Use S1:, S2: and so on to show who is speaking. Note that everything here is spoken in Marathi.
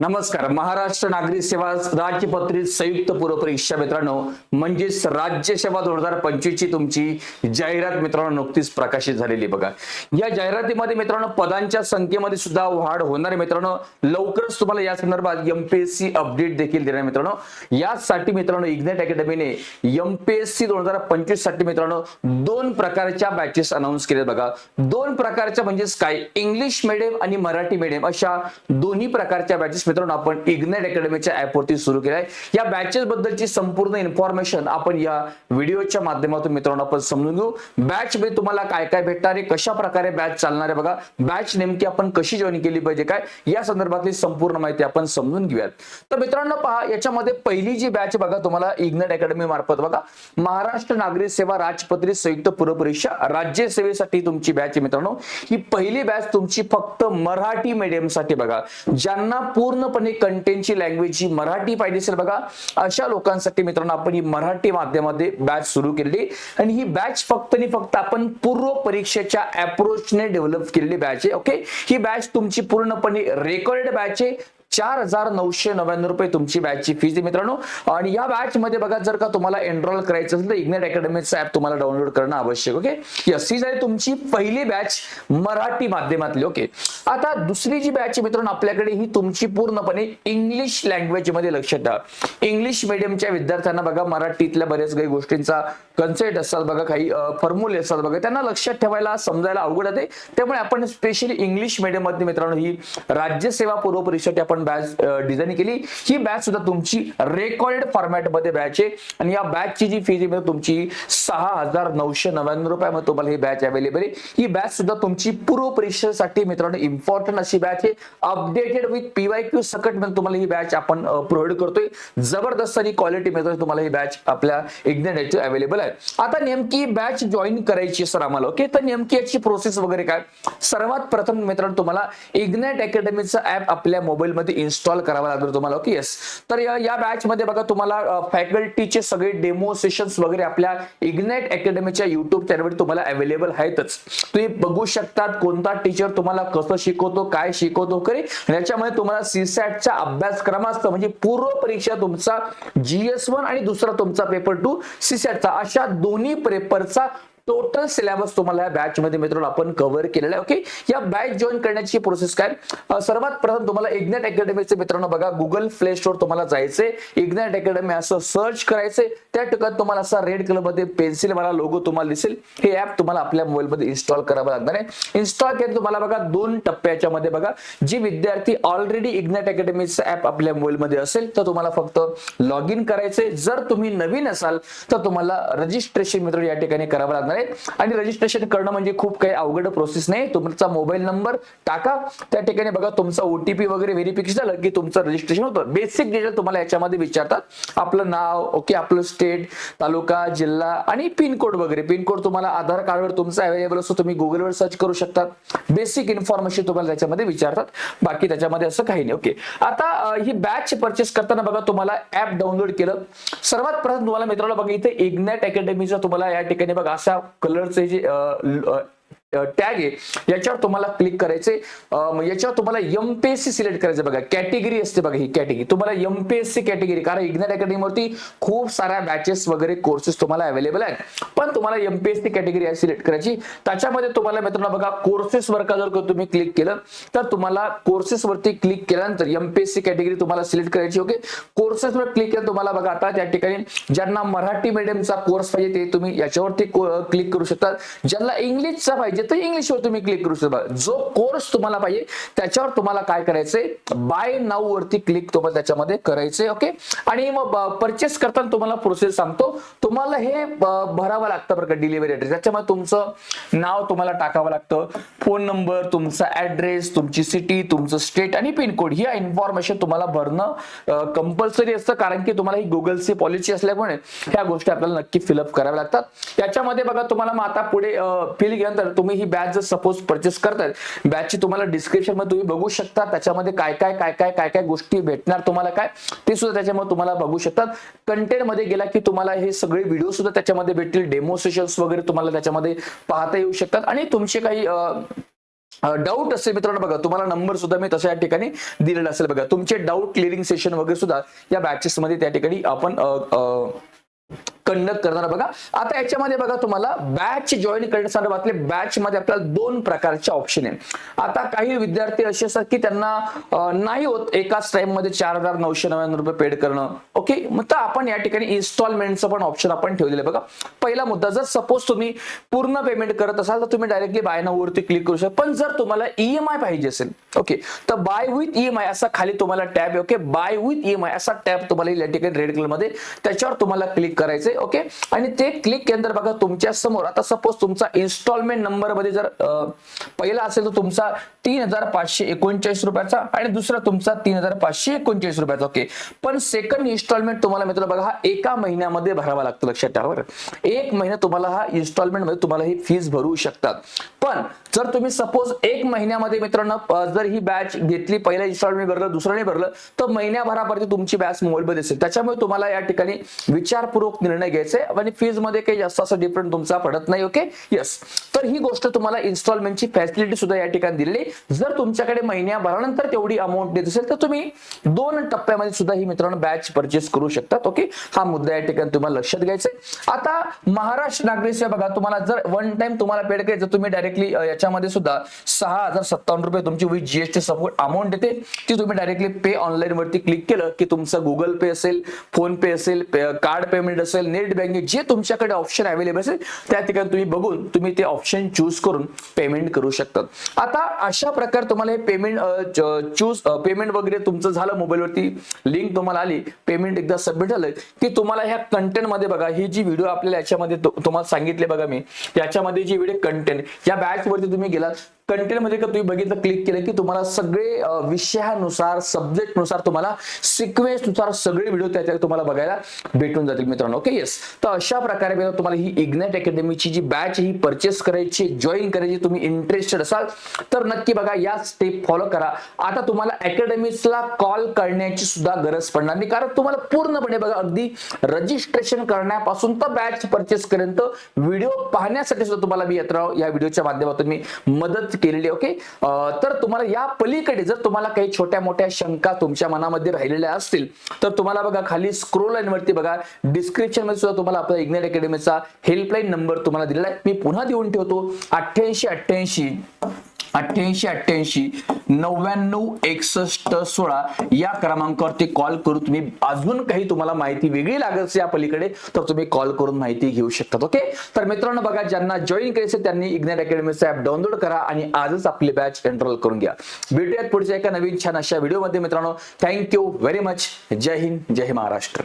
S1: नमस्कार. महाराष्ट्र नागरिक सेवा राज्यपत्रित संयुक्त पूर्व परीक्षा मित्रांनो म्हणजेच राज्य सेवा दोन हजार पंचवीस ची तुमची जाहिरात मित्रांनो नुकतीच प्रकाशित झालेली बघा. या जाहिरातीमध्ये मित्रांनो पदांच्या संख्येमध्ये सुद्धा वाढ होणार आहे मित्रांनो. लवकरच तुम्हाला या संदर्भात एमपीएससी अपडेट देखील देणार मित्रांनो. यासाठी मित्रांनो इग्नेट अकॅडमीने एमपीएससी दोन हजार पंचवीससाठी मित्रांनो दोन प्रकारच्या बॅचेस अनाऊन्स केले बघा. दोन प्रकारच्या म्हणजेच काय? इंग्लिश मिडियम आणि मराठी मिडियम अशा दोन्ही प्रकारच्या बॅचेस मित्रांनो आपण इग्नेट अकॅडमीच्या ऍपवरती सुरू केल्या. आहे या बॅचेस बद्दलची संपूर्ण इन्फॉर्मेशन आपण या व्हिडिओच्या माध्यमातून मित्रांनो आपण समजून घेऊ. बॅच मध्ये तुम्हाला काय काय भेटणार आहे कशा प्रकारे बॅच चालणार आहे बघा. बॅच नेमकी आपण कशी जॉईन केली पाहिजे काय या संदर्भातली संपूर्ण माहिती आपण समजून घेऊयात. तर मित्रांनो पहा याच्यामध्ये पहिली जी बॅच बघा तुम्हाला इग्नेट अकॅडमी मार्फत बघा. महाराष्ट्र नागरिक सेवा राजपत्रित संयुक्त पूर्वपरीक्षा राज्य सेवेसाठी तुमची बॅच आहे मित्रांनो. ही पहिली बॅच तुमची फक्त मराठी मीडियमसाठी बघा. ज्यांना पूर्ण पूर्णपणे कंटेंटची लँग्वेज ही मराठी पाहिजे असेल बघा. अशा लोकांसाठी मित्रांनो आपण ही मराठी माध्यमामध्ये बॅच सुरू केलेली. आणि ही बॅच फक्त आणि फक्त आपण पूर्व परीक्षेच्या अप्रोचने डेव्हलप केलेली बॅच आहे ओके ही बॅच तुमची पूर्णपणे रेकॉर्ड बॅच आहे. चार हजार नऊशे नव्याण्णव रुपये तुमची बॅचची फीज आहे मित्रांनो. आणि या बॅच मध्ये बघा जर का तुम्हाला एनरोल करायचं असेल तर इग्नेट अकॅडमीचं ऍप तुम्हाला डाउनलोड करणं आवश्यक ओके यस ही झाली तुमची पहिली बॅच मराठी माध्यमातली ओके आता दुसरी जी बॅच आहे मित्रांनो आपल्याकडे ही तुमची पूर्णपणे इंग्लिश लँग्वेजमध्ये लक्षात ठेवा. इंग्लिश मिडियमच्या विद्यार्थ्यांना बघा मराठीतल्या बऱ्याच काही गोष्टींचा कन्सेप्ट असतात बघा काही फॉर्म्युले असतात बघा त्यांना लक्षात ठेवायला समजायला अवघड आहे त्यामुळे आपण स्पेशली इंग्लिश मिडियममध्ये मित्रांनो ही राज्यसेवा पूर्व परीक्षेसाठी आपण बॅच डिझाईन केली. ही बॅच सुद्धा तुमची रेकॉर्डेड फॉर्मॅटमध्ये बॅच आहे. आणि या बॅचची जी फी आहे म्हणजे तुमची सहा हजार नऊशे नव्याण्णव रुपयामध्ये तुम्हाला ही बॅच अवेलेबल आहे. ही बॅच सुद्धा तुमची पूर्व परीक्षेसाठी मित्रांनो इम्पॉर्टंट अशी बॅच आहे. अपडेटेड विथ पीवाय क्यू सकटमध्ये तुम्हाला ही बॅच आपण प्रोव्हाइड करतोय. जबरदस्त आणि क्वालिटी मिळतोय तुम्हाला ही बॅच आपल्या इग्नेट अवेलेबल आहे. आता नेमकी बॅच जॉईन करायची सर आम्हाला ओके तर नेमकी याची प्रोसेस वगैरे काय? सर्वात प्रथम मित्रांनो तुम्हाला इग्नेट अकॅडमीचं ऍप आपल्या मोबाईलमध्ये इन्स्टॉल करावं लागेल तुम्हाला ओके येस तर या बॅचमध्ये बघा तुम्हाला फॅकल्टीचे सगळे डेमो सेशन्स वगैरे आपल्या इग्नेट अकॅडमीच्या युट्यूब चॅनलवर तुम्हाला अवेलेबल आहेतच. तुम्ही बघू शकतात कोणता टीचर तुम्हाला कसं शिकवतो काय शिकवतो करे याच्यामध्ये तुम्हाला सीसॅटचा अभ्यासक्रम असतं म्हणजे पूर्व परीक्षा तुमचा जीएस वन आणि दुसरा तुमचा पेपर टू सीसॅटचा अशा दोन्ही पेपरचा टोटल सिलेबस तुम्हाला या बॅच मध्ये मित्रांनो आपण कव्हर केलेला आहे ओके या बॅच जॉईन करण्याची प्रोसेस काय? सर्वात प्रथम तुम्हाला इग्नेट अकॅडमीचे मित्रांनो बघा गुगल प्ले स्टोर तुम्हाला जायचंय. इग्नेट अकॅडमी असं सर्च करायचंय. त्या ठिकाणी तुम्हाला असा रेड कलरमध्ये पेन्सिल वाला लोगो तुम्हाला दिसेल. हे ऍप तुम्हाला आपल्या मोबाईल मध्ये इन्स्टॉल करावं लागणार आहे. इन्स्टॉल केलं तुम्हाला बघा दोन टप्प्याच्या मध्ये बघा जी विद्यार्थी ऑलरेडी इग्नेट अकॅडमीचं ऍप आपल्या मोबाईल मध्ये असेल तर तुम्हाला फक्त लॉग इन करायचे जर तुम्ही नवीन असाल तर तुम्हाला रजिस्ट्रेशन मित्र या ठिकाणी करावं लागणार आहे. आणि रजिस्ट्रेशन करणं म्हणजे खूप काही अवघड प्रोसेस नाही. तुमचा मोबाईल नंबर टाका. त्या ठिकाणी बघा तुमचा ओटीपी वगैरे व्हेरिफिकेशन झालं की तुमचं रजिस्ट्रेशन होतं. बेसिक डिटेल तुम्हाला याच्यामध्ये विचारतात. आपलं नाव ओके आपलं स्टेट तालुका जिल्हा आणि पिनकोड वगैरे. पिनकोड तुम्हाला आधार कार्डवर तुमचा अवेलेबल असतो. तुम्ही गुगलवर सर्च करू शकतात. बेसिक इन्फॉर्मेशन तुम्हाला त्याच्यामध्ये विचारतात. बाकी त्याच्यामध्ये असं काही नाही. ओके आता ही बॅच परचेस करताना बघा तुम्हाला ऍप डाउनलोड केलं. सर्वात प्रथम तुम्हाला मित्रांनो बघा इथे इग्नॅट अकॅडमीचा तुम्हाला या ठिकाणी बघा असा कलरचे जे टॅग आहे. याच्यावर तुम्हाला क्लिक करायचे. याच्यावर तुम्हाला एमपीएससी सिलेक्ट करायचं बघा. कॅटेगरी असते बघा ही कॅटेगरी तुम्हाला एमपीएससी कॅटेगरी कारण इग्नेट अकॅडमीवरती खूप साऱ्या बॅचेस वगैरे कोर्सेस तुम्हाला अवेलेबल आहेत. पण तुम्हाला एमपीएससी कॅटेगरी आहे सिलेक्ट करायची. त्याच्यामध्ये तुम्हाला मित्रांनो बघा कोर्सेस वर का जर तुम्ही क्लिक केलं तर तुम्हाला कोर्सेस वरती क्लिक केल्यानंतर एमपीएससी कॅटेगरी तुम्हाला सिलेक्ट करायची ओके कोर्सेस वर क्लिक केलं तुम्हाला बघा आता त्या ठिकाणी ज्यांना मराठी मीडियमचा कोर्स पाहिजे ते तुम्ही याच्यावरती क्लिक करू शकता. ज्यांना इंग्लिशचा पाहिजे तर इंग्लिशवर तुम्ही क्लिक करू शकता. जो कोर्स तुम्हाला पाहिजे त्याच्यावर तुम्हाला काय करायचंय? बाय नाऊ वरती क्लिक तुम्हाला त्याच्यामध्ये करायचंय ओके आणि मग परचेस करताना तुम्हाला प्रोसेस सांगतो. तुम्हाला हे भरावं लागतं बरं का डिलिव्हरी ऍड्रेस त्याच्यामध्ये तुमचं नाव तुम्हाला टाकावं लागतं. फोन नंबर तुमचा ऍड्रेस तुमची सिटी तुमचं स्टेट आणि पिनकोड ही इन्फॉर्मेशन तुम्हाला भरणं कंपल्सरी असतं. कारण की तुम्हाला ही गुगलची पॉलिसी असल्यामुळे ह्या गोष्टी आपल्याला नक्की फिलअप कराव्या लागतात. त्याच्यामध्ये बघा तुम्हाला मग आता पुढे फिल केल्यानंतर तुम्ही ही बॅच जर सपोज परचेस करताय बॅचची तुम्हाला डिस्क्रिप्शनमध्ये तुम्ही बघू शकता त्याच्यामध्ये काय काय काय काय काय काय गोष्टी भेटणार तुम्हाला काय ते सुद्धा त्याच्यामध्ये तुम्हाला बघू शकतात. कंटेंटमध्ये गेला की तुम्हाला हे सगळे व्हिडिओ सुद्धा त्याच्यामध्ये भेटतील डेमोस्ट्रेशन्स वगैरे तुम्हाला त्याच्यामध्ये पाहता येऊ शकतात. आणि तुमचे काही डाऊट असेल मित्रांनो बघा तुम्हाला नंबर सुद्धा मी तशा या ठिकाणी दिलेला असेल बघा. तुमचे डाऊट क्लिअरिंग सेशन वगैरे सुद्धा या बॅचेस मध्ये त्या ठिकाणी आपण कंडक्ट करणार बघा. आता याच्यामध्ये बघा तुम्हाला बॅच जॉईन करण्यासंदर्भातले बॅच मध्ये आपल्याला दोन प्रकारचे ऑप्शन आहे आता काही विद्यार्थी असे असतात की त्यांना नाही होत एकाच टाइममध्ये चार हजार नऊशे नव्याण्णव रुपये पेड करणं. ओके मग तर आपण या ठिकाणी इन्स्टॉलमेंटचं पण ऑप्शन आपण ठेवलेलं आहे बघा. पहिला मुद्दा जर सपोज तुम्ही पूर्ण पेमेंट करत असाल तर तुम्ही डायरेक्टली बाय नाव वरती क्लिक करू शकता. पण जर तुम्हाला ईएमआय पाहिजे असेल ओके तर बाय विथ ईएमआय असा खाली तुम्हाला टॅब आहे ओके बाय विथ ईएमआय असा टॅब तुम्हाला या ठिकाणी रेड कलरमध्ये त्याच्यावर तुम्हाला क्लिक ओके आणि ते क्लिक केल्यानंतर बघा तुमच्यासमोर आता सपोज तुमचा इन्स्टॉलमेंट नंबरमध्ये जर पहिला असेल तर तुमचा तीन हजार पाचशे एकोणचाळीस रुपयाचा आणि दुसरा तुमचा तीन हजार पाचशे एकोणचाळीस रुपयाचा ओके पण सेकंड इन्स्टॉलमेंट तुम्हाला मित्र बघा हा एका महिन्यामध्ये भरावा लागतो लक्षात ठेवा एक महिना तुम्हाला हा इन्स्टॉलमेंटमध्ये तुम्हाला ही फीस भरू शकतात. पण जर तुम्ही सपोज एक महिन्यामध्ये मित्रांनो जर ही बॅच घेतली पहिला इन्स्टॉलमेंट भरलं दुसरं नाही भरलं तर महिन्याभरापर्यंत तुमची बॅच मोबाईलमध्ये असेल. त्याच्यामुळे तुम्हाला या ठिकाणी विचारपूर्वक निर्णय घ्यायचे आणि फीजमध्ये काही जास्त असं डिफरंट तुमचा पडत नाही ओके येस तर ही गोष्ट तुम्हाला इन्स्टॉलमेंटची फॅसिलिटी सुद्धा या ठिकाणी दिलेली जर तुमच्याकडे महिन्याभरानंतर तेवढी अमाऊंट देत असेल तर तुम्ही दोन टप्प्यामध्ये सुद्धा ही मित्रांनो बॅच परचेस करू शकतात ओके हा मुद्दा या ठिकाणी तुम्हाला लक्षात घ्यायचा आहे. आता महाराष्ट्र नागरिक सेवा बघा तुम्हाला जर वन टाइम तुम्हाला पेड करायचं तुम्ही डायरेक्टली याच्यामध्ये सुद्धा सहा हजार सत्तावन्न रुपये तुमची विथ जीएसटी सपोर्ट अमाऊंट येते ती तुम्ही डायरेक्टली पे ऑनलाईन वरती क्लिक केलं की तुमचं गुगल पे असेल फोन पे असेल कार्ड पेमेंट असेल नेट बँकिंग जे तुमच्याकडे ऑप्शन अवेलेबल असेल त्या ठिकाणी तुम्ही बघून तुम्ही ते ऑप्शन चूज करून पेमेंट करू शकतात. आता अशा प्रकारे तुम्हाला हे पेमेंट चूज पेमेंट वगैरे तुमचं झालं मोबाईलवरती लिंक तुम्हाला आली पेमेंट एकदा सबमिट झालं की तुम्हाला ह्या कंटेंटमध्ये बघा ही जी व्हिडिओ आपल्याला याच्यामध्ये तुम्हाला सांगितले बघा मी याच्यामध्ये जी व्हिडिओ कंटेंट या बॅच वरती तुम्ही गेलात कंटेंटमध्ये का तुम्ही बघितलं क्लिक केलं की तुम्हाला सगळे विषयानुसार सब्जेक्टनुसार तुम्हाला सिक्वेन्सनुसार सगळे व्हिडिओ त्याच्या तुम्हाला बघायला भेटून जातील मित्रांनो. ओके येस तर अशा प्रकारे मित्रांनो, तुम्हाला ही इग्नाइट अकॅडमीची जी बॅच ही परचेस करायची जॉईन करायची तुम्ही इंटरेस्टेड असाल तर नक्की बघा या स्टेप फॉलो करा. आता तुम्हाला अकॅडमीजला कॉल करण्याची सुद्धा गरज पडणार नाही कारण तुम्हाला पूर्णपणे बघा अगदी रजिस्ट्रेशन करण्यापासून तर बॅच परचेस पर्यंत व्हिडिओ पाहण्यासाठी सुद्धा तुम्हाला मी यात्रा या व्हिडिओच्या माध्यमातून मी मदत केलेली ओके तर तुम्हाला या पलीकडे जर तुम्हाला काही छोट्या मोठ्या शंका तुमच्या मनामध्ये राहिलेल्या असतील तर तुम्हाला बघा खाली स्क्रोल लाईन वरती बघा डिस्क्रिप्शनमध्ये सुद्धा तुम्हाला आपला इग्नेट अकॅडमीचा हेल्पलाईन नंबर तुम्हाला दिलेला आहे. मी पुन्हा देऊन ठेवतो अठ्ठ्याऐंशी अठ्ठ्याऐंशी. अठ्ठ्याऐंशी अठ्ठ्याऐंशी नव्याण्णव एकसष्ट सोळा या क्रमांकावरती कॉल करून तुम्ही अजून काही तुम्हाला माहिती वेगळी लागत या पलीकडे तर तुम्ही कॉल करून माहिती घेऊ शकतात ओके? तर मित्रांनो बघा ज्यांना जॉईन करायचं त्यांनी इग्नेट अकॅडमीचा ऍप डाउनलोड करा आणि आजच आपली बॅच एनरोल करून घ्या. भेटूयात पुढच्या एका नवीन छान अशा व्हिडिओमध्ये मित्रांनो. Thank you very much Jai Hind Jai Maharashtra.